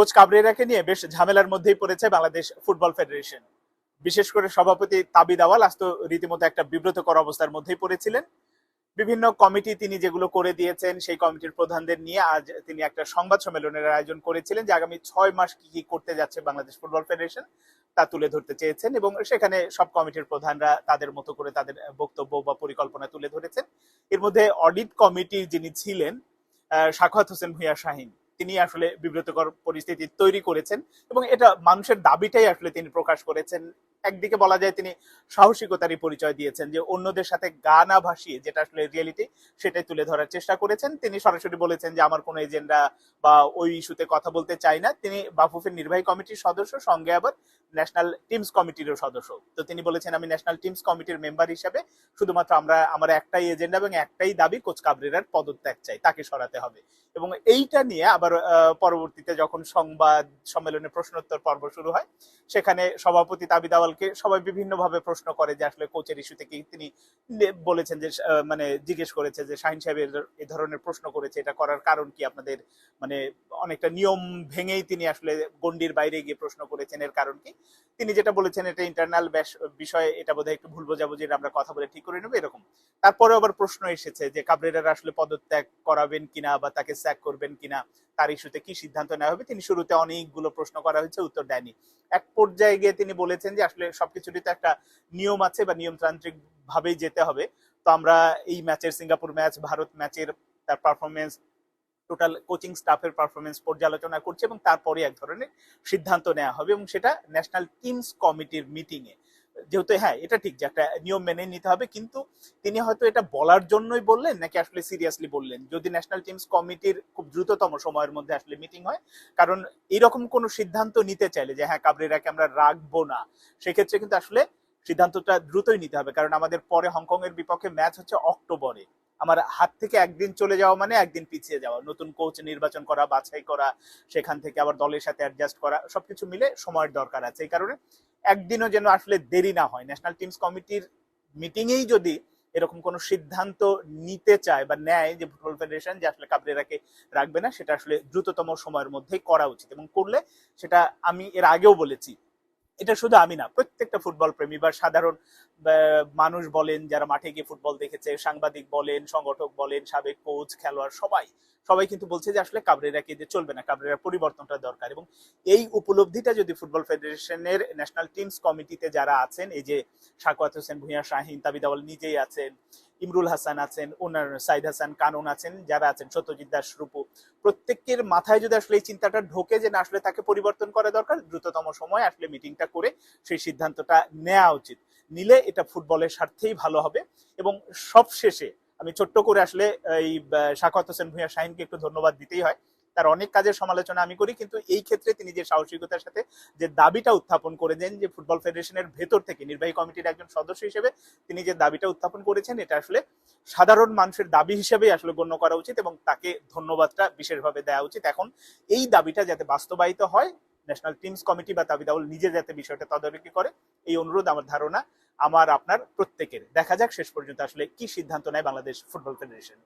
Coach কাবরেরাকে নিয়ে বেশ ঝামেলার মধ্যেই পড়েছে বাংলাদেশ ফুটবল ফেডারেশন। বিশেষ করে সভাপতি তাবিদ আওয়াল আজ তো রীতিমতো একটা বিব্রতকর অবস্থার মধ্যেই পড়েছিলেন। বিভিন্ন কমিটি তিনি যেগুলো করে দিয়েছেন, সেই কমিটির প্রধানদের নিয়ে আজ তিনি একটা সংবাদ সম্মেলনের আয়োজন করেছিলেন যে আগামী ছয় মাস কি কি করতে যাচ্ছে বাংলাদেশ ফুটবল ফেডারেশন তা তুলে ধরতে চেয়েছেন এবং সেখানে সব কমিটির প্রধানরা তাদের মতো করে তাদের বক্তব্য বা পরিকল্পনা তুলে ধরেছেন। এর মধ্যে অডিট কমিটি যিনি ছিলেন সাখাওয়াত হোসেন ভূঁইয়া শাহিন। তিনি আসলে বিব্রতকর পরিস্থিতি তৈরি করেছেন এবং এটা মানুষের দাবিটাই আসলে তিনি প্রকাশ করেছেন। একদিকে বলা যায় তিনি সাহসিকতারই পরিচয় দিয়েছেন যে অন্যদের সাথে গা না ভাসিয়ে যেটা আসলে রিয়েলিটি সেটাই তুলে ধরার চেষ্টা করেছেন। তিনি সরাসরি বলেছেন যে আমার কোনো এজেন্ডা বা ওই ইস্যুতে কথা বলতে চাই না। তিনি বাফুফের নির্বাহী কমিটির সদস্য, সঙ্গে আবার ন্যাশনাল টিমস কমিটিরও সদস্য। তো তিনি বলেছেন, আমি ন্যাশনাল টিমস কমিটির মেম্বার হিসেবে শুধুমাত্র আমরা, আমার একটাই এজেন্ডা এবং একটাই দাবি কোচ কাবরেরার পদত্যাগ চাই, তাকে সরাতে হবে। এবং এইটা নিয়ে আবার পরবর্তীতে যখন সংবাদ সম্মেলনে প্রশ্নোত্তর পর্ব শুরু হয়, সেখানে সভাপতি তাবিদ দাওয়ালকে সবাই বিভিন্নভাবে প্রশ্ন করে যে আসলে কোচের ইস্যুতে কি তিনি বলেছেন যে মানে জিজ্ঞেস করেছে যে, শাহিন সাহেব এর- এই ধরনের প্রশ্ন করেছে, এটা করার কারণ কি আপনাদের? মানে অনেকটা নিয়ম ভেঙেই তিনি আসলে গন্ডির বাইরে গিয়ে প্রশ্ন করেছেন, এর কারণ কি? তিনি যেটা বলেছেন, এটা ইন্টারনাল বিষয়ে এটা বোধহয় একটু ভুল বোঝাবুঝির আমরা কথা বলে ঠিক করে নেব, এরকম। তারপরে আবার প্রশ্ন এসেছে যে কাবরেরার আসলে পদত্যাগ করাবেন কিনা বা তাকে স্যাক করবেন কিনা, তার ইস্যুতে কি সিদ্ধান্ত নেওয়া হবে? তিনি শুরুতে অনেকগুলো প্রশ্ন করা হয়েছে, উত্তর দেয়নি। এক পর্যায়ে গিয়ে তিনি বলেছেন যে আসলে সবকিছুরই তো একটা নিয়ম আছে বা নিয়মতান্ত্রিক ভাবেই যেতে হবে। তো আমরা এই ম্যাচের সিঙ্গাপুর ম্যাচ, ভারত ম্যাচের তার পারফরমেন্স টোটাল কোচিং স্টাফের পারফরমেন্স পর্যালোচনা করছে এবং তারপরে এক ধরনের সিদ্ধান্ত নেওয়া হবে এবং সেটা ন্যাশনাল টিমস কমিটির মিটিং এ। যেহেতু হ্যাঁ এটা ঠিক যে একটা নিয়ম মেনে নিতে হবে, কিন্তু তিনি হয়তো এটা বলার জন্যই বললেন নাকি আসলে সিরিয়াসলি বললেন? যদি ন্যাশনাল টিমস কমিটির খুব দ্রুততম সময়ের মধ্যে আসলে মিটিং হয়, কারণ এরকম কোনো সিদ্ধান্ত নিতে চাইলে যে হ্যাঁ কাবরেরাকে আমরা রাখব না, সেক্ষেত্রে কিন্তু আসলে সিদ্ধান্তটা দ্রুতই নিতে হবে। কারণ আমাদের পরে হংকং এর বিপক্ষে ম্যাচ হচ্ছে অক্টোবরে। আমার হাত থেকে একদিন চলে যাওয়া মানে একদিন পিছিয়ে যাওয়া। নতুন কোচ নির্বাচন করা, বাছাই করা, সেখান থেকে আবার দলের সাথে অ্যাডজাস্ট করা, সবকিছু মিলে সময়ের দরকার আছে। এই কারণে একদিনও যেন আসলে দেরি না হয়। ন্যাশনাল টিমস কমিটির মিটিংয়েই যদি এরকম কোনো সিদ্ধান্ত নিতে চায় বা নেয় যে ফুটবল ফেডারেশন যে আসলে কাবরেরাকে রাখবে না, সেটা আসলে দ্রুততম সময়ের মধ্যেই করা উচিত এবং করলে সেটা আমি এর আগেও বলেছি। এটা শুধু আমি না, প্রত্যেকটা ফুটবল প্রেমী বা সাধারণ মানুষ বলেন, যারা মাঠে গিয়ে ফুটবল দেখেছে, সাংবাদিক বলেন, সংগঠক বলেন, সাবেক কোচ খেলোয়াড়, সবাই সবাই কিন্তু বলছে যে আসলে কাবরেরাকে দিয়ে চলবে না কাবরেরার পরিবর্তনটা দরকার। এবং এই উপলব্ধিটা যদি ফুটবল ফেডারেশনের ন্যাশনাল টিমস কমিটিতে যারা আছেন, এই যে সাকওয়াত হোসেন, ভূঁইয়া শাহিন, তাবিদ আওয়াল নিজেই আছেন, ইমরুল হাসান আছেন, ওনার সাইদ হাসান কানন আছেন, যারা আছেন, সত্যজিৎ দাস, রূপু, প্রত্যেকের মাথায় যদি আসলে এই চিন্তাটা ঢোকে যে না, আসলে তাকে পরিবর্তন করা দরকার, দ্রুততম সময় আসলে মিটিংটা করে সেই সিদ্ধান্তটা নেওয়া উচিত। নিলে এটা ফুটবলের স্বার্থেই ভালো হবে এবং সবশেষে আমি ছোট্ট করে আসলে এই শাকত হোসেন ভূঁইয়া শাহিনকে একটু ধন্যবাদ দিতেই হয়। তার অনেক কাজের সমালোচনা আমি করি, কিন্তু এই ক্ষেত্রে তিনি যে সাহসিকতার সাথে যে দাবিটা উত্থাপন করে দেন যে ফুটবল ফেডারেশনের ভেতর থেকে নির্বাহী কমিটির একজন সদস্য হিসেবে তিনি যে দাবিটা উত্থাপন করেছেন, এটা আসলে সাধারণ মানুষের দাবি হিসেবেই আসলে গণ্য করা উচিত এবং তাকে ধন্যবাদটা বিশেষভাবে দেওয়া উচিত। এখন এই দাবিটা যাতে বাস্তবায়িত হয়, ন্যাশনাল টিমস কমিটি বা তাবিদ আউল নিজে যাতে বিষয়টা তদারকি করে, এই অনুরোধ, আমার ধারণা আমার আপনার প্রত্যেকের। দেখা যাক শেষ পর্যন্ত আসলে কি সিদ্ধান্ত নেয় বাংলাদেশ ফুটবল ফেডারেশন।